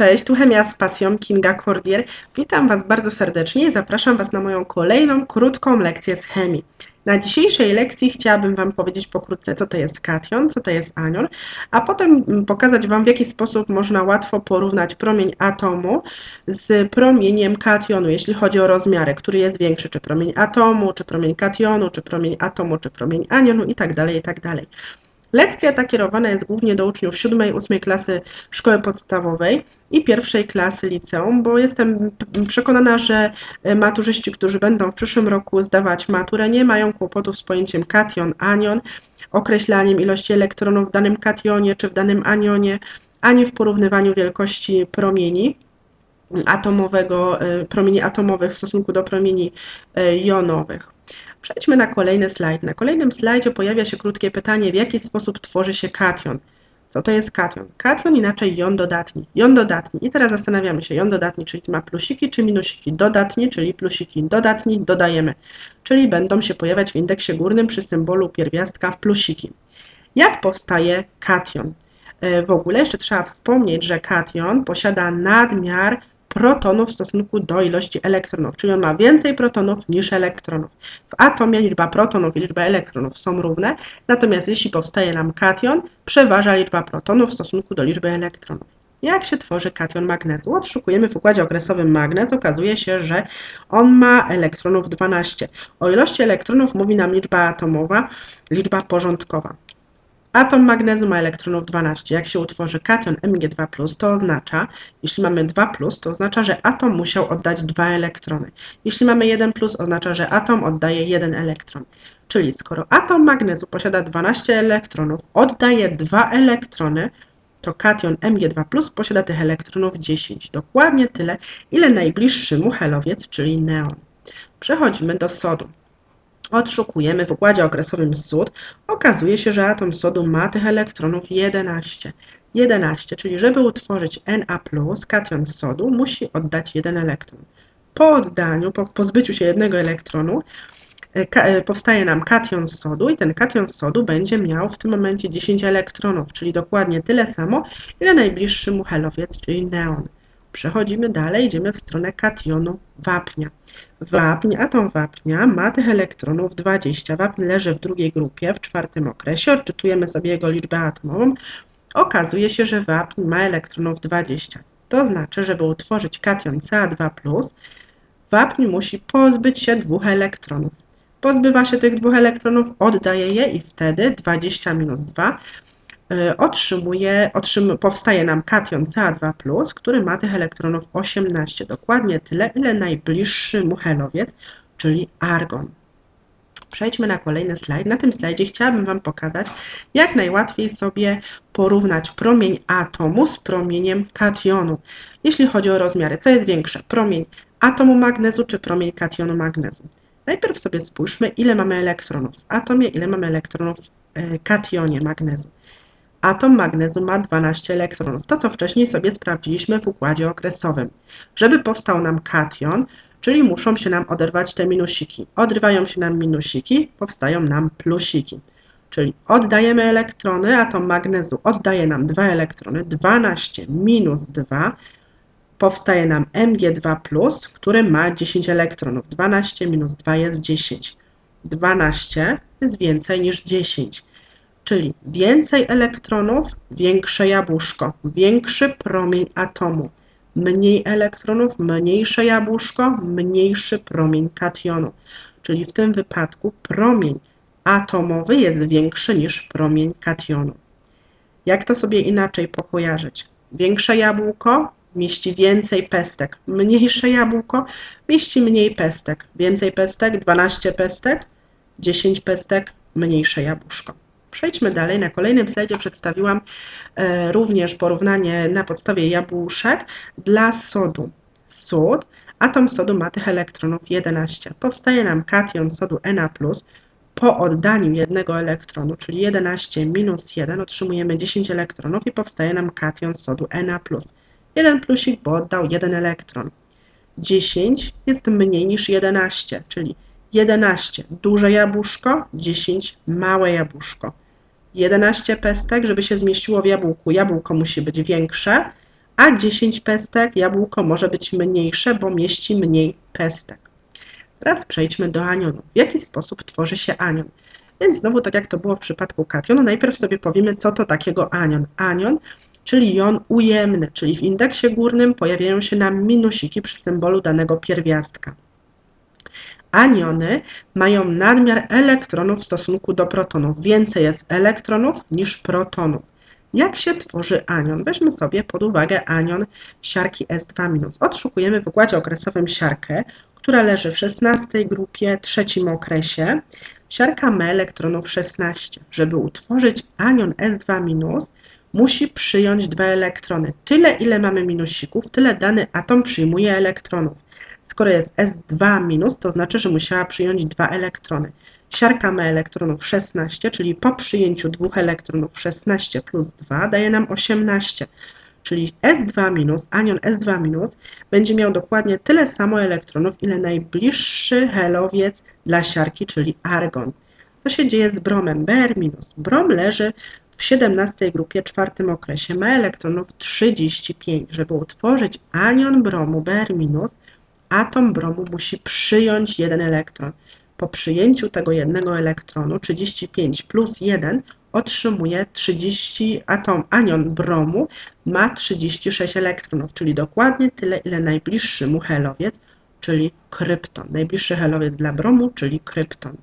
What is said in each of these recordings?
Cześć, tu Chemia z pasją Kinga Cordier. Witam Was bardzo serdecznie i zapraszam Was na moją kolejną krótką lekcję z chemii. Na dzisiejszej lekcji chciałabym Wam powiedzieć pokrótce, co to jest kation, co to jest anion, a potem pokazać Wam, w jaki sposób można łatwo porównać promień atomu z promieniem kationu, jeśli chodzi o rozmiary, który jest większy, czy promień atomu, czy promień kationu, czy promień atomu, czy promień anionu itd., tak itd. Lekcja ta kierowana jest głównie do uczniów 7-8 klasy szkoły podstawowej i pierwszej klasy liceum, bo jestem przekonana, że maturzyści, którzy będą w przyszłym roku zdawać maturę, nie mają kłopotów z pojęciem kation, anion, określaniem ilości elektronów w danym kationie czy w danym anionie, ani w porównywaniu wielkości promieni atomowego, e, promieni atomowych w stosunku do promieni e, jonowych. Przejdźmy na kolejny slajd. Na kolejnym slajdzie pojawia się krótkie pytanie, w jaki sposób tworzy się kation. Co to jest kation? Kation inaczej jon dodatni. Jon dodatni. I teraz zastanawiamy się, jon dodatni, czyli ma plusiki czy minusiki? Dodatni, czyli plusiki. Dodatni dodajemy, czyli będą się pojawiać w indeksie górnym przy symbolu pierwiastka plusiki. Jak powstaje kation? E, w ogóle jeszcze trzeba wspomnieć, że kation posiada nadmiar protonów w stosunku do ilości elektronów, czyli on ma więcej protonów niż elektronów. W atomie liczba protonów i liczba elektronów są równe, natomiast jeśli powstaje nam kation, przeważa liczba protonów w stosunku do liczby elektronów. Jak się tworzy kation magnezu? Odszukujemy w układzie okresowym magnez. Okazuje się, że on ma elektronów 12. O ilości elektronów mówi nam liczba atomowa, liczba porządkowa. Atom magnezu ma elektronów 12. Jak się utworzy kation Mg2+, to oznacza, jeśli mamy 2+, to oznacza, że atom musiał oddać 2 elektrony. Jeśli mamy 1+, oznacza, że atom oddaje 1 elektron. Czyli skoro atom magnezu posiada 12 elektronów, oddaje 2 elektrony, to kation Mg2+, posiada tych elektronów 10. Dokładnie tyle, ile najbliższy mu helowiec, czyli neon. Przechodzimy do sodu odszukujemy w układzie okresowym sód, okazuje się, że atom sodu ma tych elektronów 11. 11, czyli żeby utworzyć Na+, kation sodu musi oddać jeden elektron. Po oddaniu, po pozbyciu się jednego elektronu, e, e, powstaje nam kation sodu i ten kation sodu będzie miał w tym momencie 10 elektronów, czyli dokładnie tyle samo, ile najbliższy mu helowiec, czyli neon. Przechodzimy dalej, idziemy w stronę kationu wapnia. Wapń, atom wapnia ma tych elektronów 20. Wapń leży w drugiej grupie, w czwartym okresie. Odczytujemy sobie jego liczbę atomową. Okazuje się, że wapń ma elektronów 20. To znaczy, żeby utworzyć kation Ca2+, wapń musi pozbyć się dwóch elektronów. Pozbywa się tych dwóch elektronów, oddaje je i wtedy 20 minus 2 Y, otrzymuje, otrzym, powstaje nam kation Ca2+, który ma tych elektronów 18, dokładnie tyle, ile najbliższy mu helowiec, czyli argon. Przejdźmy na kolejny slajd. Na tym slajdzie chciałabym Wam pokazać, jak najłatwiej sobie porównać promień atomu z promieniem kationu, jeśli chodzi o rozmiary. Co jest większe, promień atomu magnezu czy promień kationu magnezu? Najpierw sobie spójrzmy, ile mamy elektronów w atomie, ile mamy elektronów w e, kationie magnezu. Atom magnezu ma 12 elektronów, to co wcześniej sobie sprawdziliśmy w układzie okresowym. Żeby powstał nam kation, czyli muszą się nam oderwać te minusiki. Odrywają się nam minusiki, powstają nam plusiki. Czyli oddajemy elektrony, atom magnezu oddaje nam 2 elektrony, 12 minus 2, powstaje nam Mg2+, który ma 10 elektronów. 12 minus 2 jest 10. 12 jest więcej niż 10 czyli więcej elektronów, większe jabłuszko, większy promień atomu, mniej elektronów, mniejsze jabłuszko, mniejszy promień kationu. Czyli w tym wypadku promień atomowy jest większy niż promień kationu. Jak to sobie inaczej pokojarzyć? Większe jabłko mieści więcej pestek, mniejsze jabłko mieści mniej pestek. Więcej pestek, 12 pestek, 10 pestek, mniejsze jabłuszko. Przejdźmy dalej. Na kolejnym slajdzie przedstawiłam e, również porównanie na podstawie jabłuszek dla sodu. Sód, atom sodu ma tych elektronów 11. Powstaje nam kation sodu Na+, po oddaniu jednego elektronu, czyli 11 minus 1, otrzymujemy 10 elektronów i powstaje nam kation sodu Na+. Jeden plusik, bo oddał jeden elektron. 10 jest mniej niż 11, czyli 11 duże jabłuszko, 10 małe jabłuszko. 11 pestek, żeby się zmieściło w jabłku. Jabłko musi być większe, a 10 pestek jabłko może być mniejsze, bo mieści mniej pestek. Teraz przejdźmy do anionu. W jaki sposób tworzy się anion? Więc znowu, tak jak to było w przypadku kationu, najpierw sobie powiemy, co to takiego anion. Anion, czyli jon ujemny, czyli w indeksie górnym pojawiają się nam minusiki przy symbolu danego pierwiastka. Aniony mają nadmiar elektronów w stosunku do protonów. Więcej jest elektronów niż protonów. Jak się tworzy anion? Weźmy sobie pod uwagę anion siarki S2-. Odszukujemy w układzie okresowym siarkę, która leży w 16 grupie, trzecim okresie. Siarka ma elektronów 16. Żeby utworzyć anion S2-, musi przyjąć dwa elektrony. Tyle, ile mamy minusików, tyle dany atom przyjmuje elektronów. Skoro jest S2-, to znaczy, że musiała przyjąć dwa elektrony. Siarka ma elektronów 16, czyli po przyjęciu dwóch elektronów 16 plus 2 daje nam 18. Czyli S2-, anion S2- będzie miał dokładnie tyle samo elektronów, ile najbliższy helowiec dla siarki, czyli argon. Co się dzieje z bromem? Br-. Brom leży w 17 grupie, czwartym okresie. Ma elektronów 35. Żeby utworzyć anion bromu Br-, atom bromu musi przyjąć jeden elektron. Po przyjęciu tego jednego elektronu 35 plus 1 otrzymuje 30 atom anion bromu ma 36 elektronów, czyli dokładnie tyle, ile najbliższy mu helowiec, czyli krypton. Najbliższy helowiec dla bromu, czyli krypton.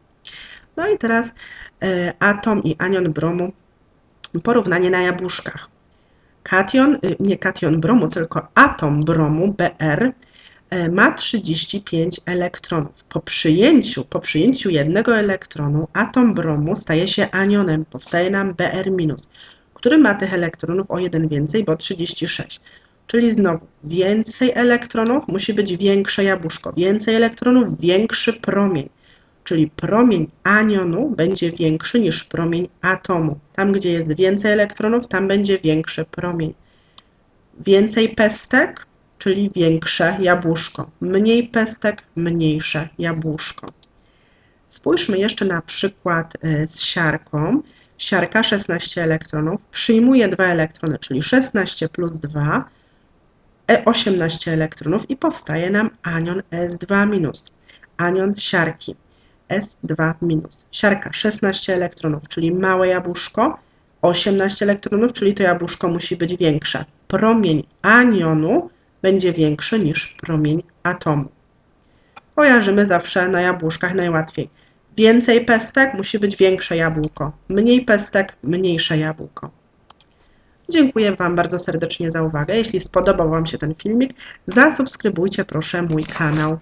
No i teraz y, atom i anion bromu, porównanie na jabłuszkach. Kation, y, nie kation bromu, tylko atom bromu, Br, ma 35 elektronów. Po przyjęciu, po przyjęciu jednego elektronu atom bromu staje się anionem, powstaje nam Br-, który ma tych elektronów o jeden więcej, bo 36. Czyli znowu więcej elektronów musi być większe jabłuszko, więcej elektronów, większy promień. Czyli promień anionu będzie większy niż promień atomu. Tam, gdzie jest więcej elektronów, tam będzie większy promień. Więcej pestek, czyli większe jabłuszko. Mniej pestek, mniejsze jabłuszko. Spójrzmy jeszcze na przykład y, z siarką. Siarka 16 elektronów, przyjmuje 2 elektrony, czyli 16 plus 2, 18 elektronów i powstaje nam anion S2-. Anion siarki S2-. Siarka 16 elektronów, czyli małe jabłuszko, 18 elektronów, czyli to jabłuszko musi być większe. Promień anionu będzie większy niż promień atomu. Kojarzymy zawsze na jabłuszkach najłatwiej. Więcej pestek musi być większe jabłko, mniej pestek mniejsze jabłko. Dziękuję Wam bardzo serdecznie za uwagę. Jeśli spodobał Wam się ten filmik, zasubskrybujcie proszę mój kanał.